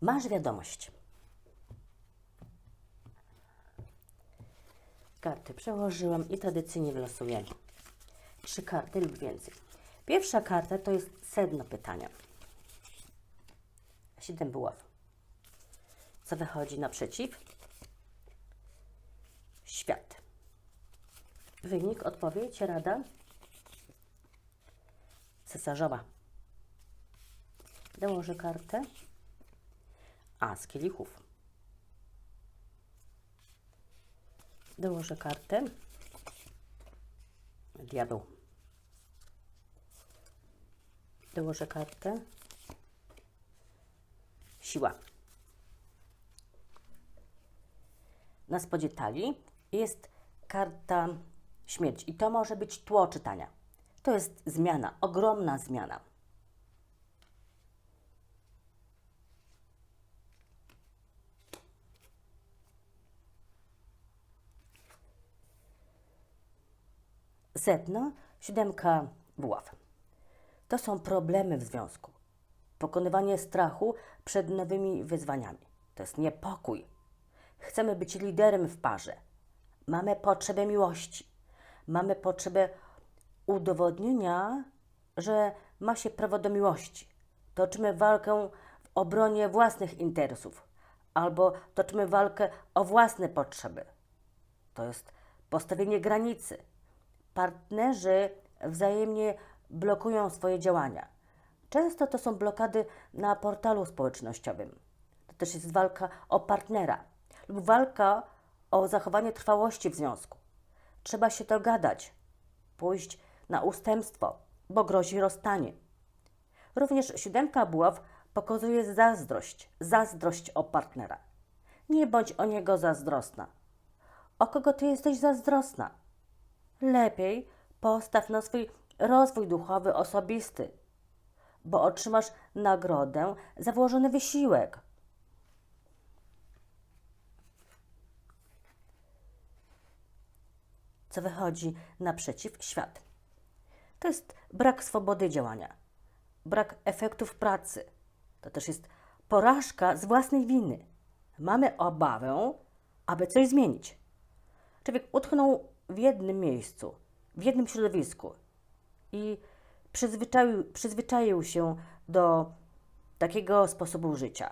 Masz wiadomość. Karty przełożyłam i tradycyjnie wylosuję trzy karty lub więcej. Pierwsza karta to jest sedno pytania. Siedem buław. Co wychodzi naprzeciw? Świat. Wynik, odpowiedź, rada? Cesarzowa. Dołożę kartę. A, z kielichów. Dołożę kartę. Diabeł. Dołożę kartę. Siła. Na spodzie talii jest karta śmierć i to może być tło czytania. To jest zmiana, ogromna zmiana. Sedno, siódemka buław. To są problemy w związku. Pokonywanie strachu przed nowymi wyzwaniami. To jest niepokój. Chcemy być liderem w parze. Mamy potrzebę miłości. Mamy potrzebę udowodnienia, że ma się prawo do miłości. Toczymy walkę w obronie własnych interesów albo toczymy walkę o własne potrzeby. To jest postawienie granicy. Partnerzy wzajemnie blokują swoje działania. Często to są blokady na portalu społecznościowym. To też jest walka o partnera lub walka o zachowanie trwałości w związku. Trzeba się dogadać, pójść na ustępstwo, bo grozi rozstanie. Również siódemka buław pokazuje zazdrość, zazdrość o partnera. Nie bądź o niego zazdrosna. O kogo ty jesteś zazdrosna? Lepiej postaw na swój rozwój duchowy osobisty, bo otrzymasz nagrodę za włożony wysiłek. Co wychodzi naprzeciw świat? To jest brak swobody działania, brak efektów pracy. To też jest porażka z własnej winy. Mamy obawę, aby coś zmienić. Człowiek utknął w jednym miejscu, w jednym środowisku i przyzwyczaił, przyzwyczaił się do takiego sposobu życia.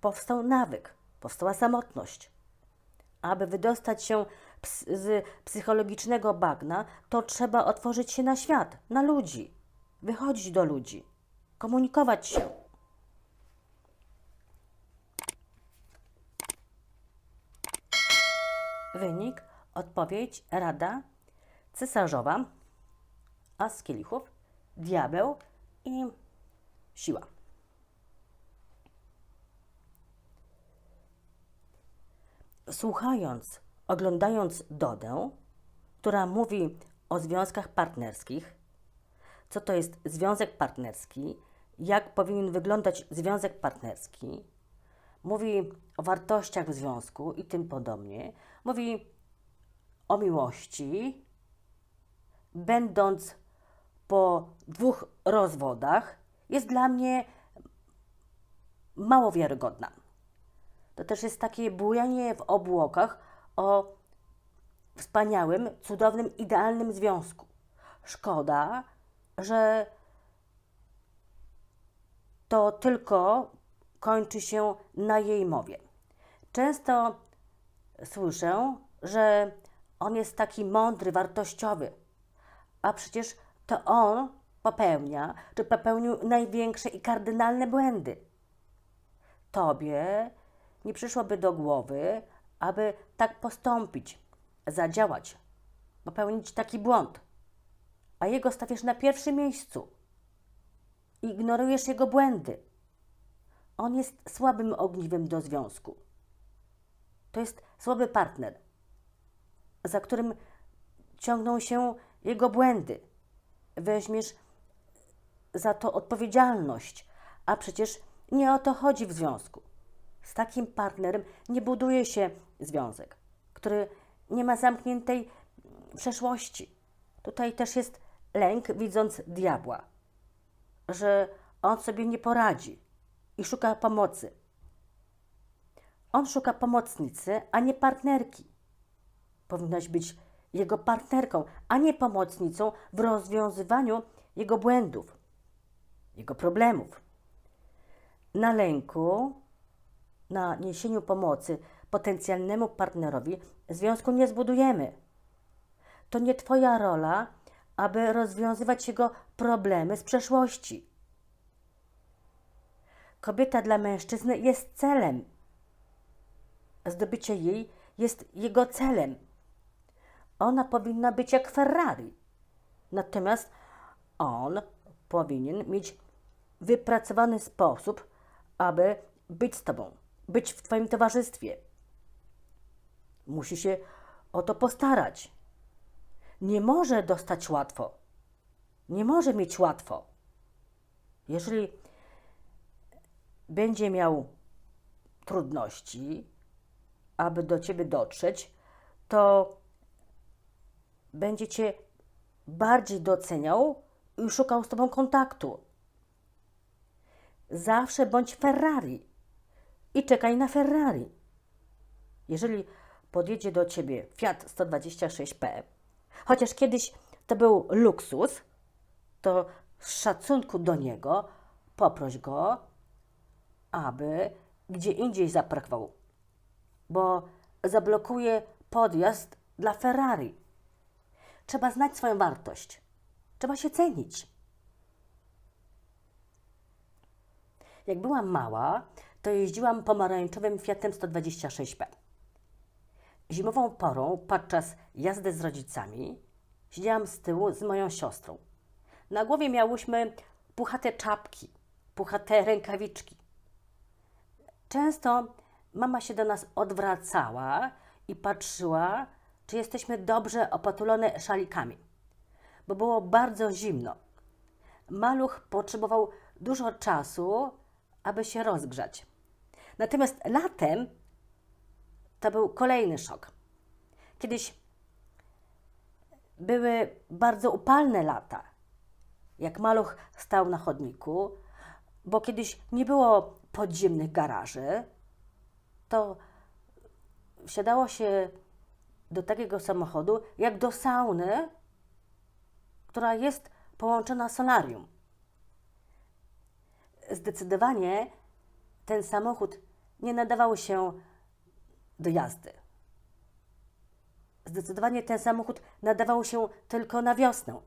Powstał nawyk, powstała samotność. Aby wydostać się z psychologicznego bagna, to trzeba otworzyć się na świat, na ludzi, wychodzić do ludzi, komunikować się. Wynik, odpowiedź, rada, cesarzowa, as kielichów, diabeł i siła. Słuchając, oglądając Dodę, która mówi o związkach partnerskich, co to jest związek partnerski, jak powinien wyglądać związek partnerski, mówi o wartościach w związku i tym podobnie, mówi o miłości, będąc po dwóch rozwodach, jest dla mnie mało wiarygodna. To też jest takie bujanie w obłokach o wspaniałym, cudownym, idealnym związku. Szkoda, że to tylko kończy się na jej mowie. Często słyszę, że on jest taki mądry, wartościowy, a przecież to on popełnia, czy popełnił największe i kardynalne błędy. Tobie nie przyszłoby do głowy, aby tak postąpić, zadziałać, popełnić taki błąd, a jego stawiasz na pierwszym miejscu. Ignorujesz jego błędy. On jest słabym ogniwem do związku. To jest słaby partner, za którym ciągną się jego błędy. Weźmiesz za to odpowiedzialność, a przecież nie o to chodzi w związku. Z takim partnerem nie buduje się związek, który nie ma zamkniętej przeszłości. Tutaj też jest lęk, widząc diabła, że on sobie nie poradzi, i szuka pomocy. On szuka pomocnicy, a nie partnerki. Powinnaś być jego partnerką, a nie pomocnicą w rozwiązywaniu jego błędów, jego problemów. Na lęku, na niesieniu pomocy potencjalnemu partnerowi związku nie zbudujemy. To nie Twoja rola, aby rozwiązywać jego problemy z przeszłości. Kobieta dla mężczyzny jest celem. Zdobycie jej jest jego celem. Ona powinna być jak Ferrari. Natomiast on powinien mieć wypracowany sposób, aby być z tobą, być w twoim towarzystwie. Musi się o to postarać. Nie może dostać łatwo. Nie może mieć łatwo. Jeżeli będzie miał trudności, aby do ciebie dotrzeć, to będzie cię bardziej doceniał i szukał z tobą kontaktu. Zawsze bądź Ferrari i czekaj na Ferrari. Jeżeli podjedzie do ciebie Fiat 126P, chociaż kiedyś to był luksus, to z szacunku do niego poproś go, aby gdzie indziej zaparkował, bo zablokuje podjazd dla Ferrari. Trzeba znać swoją wartość. Trzeba się cenić. Jak byłam mała, to jeździłam pomarańczowym Fiatem 126P. Zimową porą, podczas jazdy z rodzicami, siedziałam z tyłu z moją siostrą. Na głowie miałyśmy puchate czapki, puchate rękawiczki. Często mama się do nas odwracała i patrzyła, czy jesteśmy dobrze opatulone szalikami, bo było bardzo zimno. Maluch potrzebował dużo czasu, aby się rozgrzać. Natomiast latem to był kolejny szok. Kiedyś były bardzo upalne lata, jak maluch stał na chodniku, bo kiedyś nie było podziemnych garaży, to wsiadało się do takiego samochodu jak do sauny, która jest połączona solarium. Zdecydowanie ten samochód nie nadawał się do jazdy. Zdecydowanie ten samochód nadawał się tylko na wiosnę.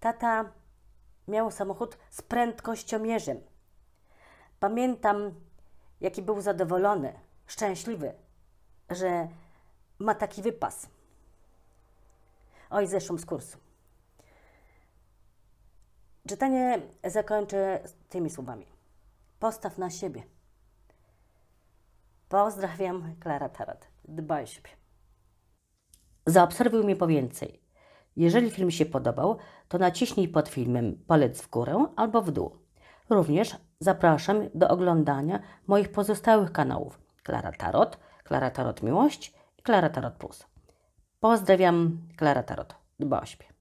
Tata miał samochód z prędkościomierzem. Pamiętam, jaki był zadowolony, szczęśliwy, że ma taki wypas. Oj, zeszłam z kursu. Czytanie zakończę tymi słowami. Postaw na siebie. Pozdrawiam, Klara Tarot. Dbaj o siebie. Zaobserwuj mnie po więcej. Jeżeli film się podobał, to naciśnij pod filmem palec w górę albo w dół. Również zapraszam do oglądania moich pozostałych kanałów Klara Tarot, Klara Tarot Miłość Klara Tarot Plus. Pozdrawiam, Klara Tarot. Dba o siebie.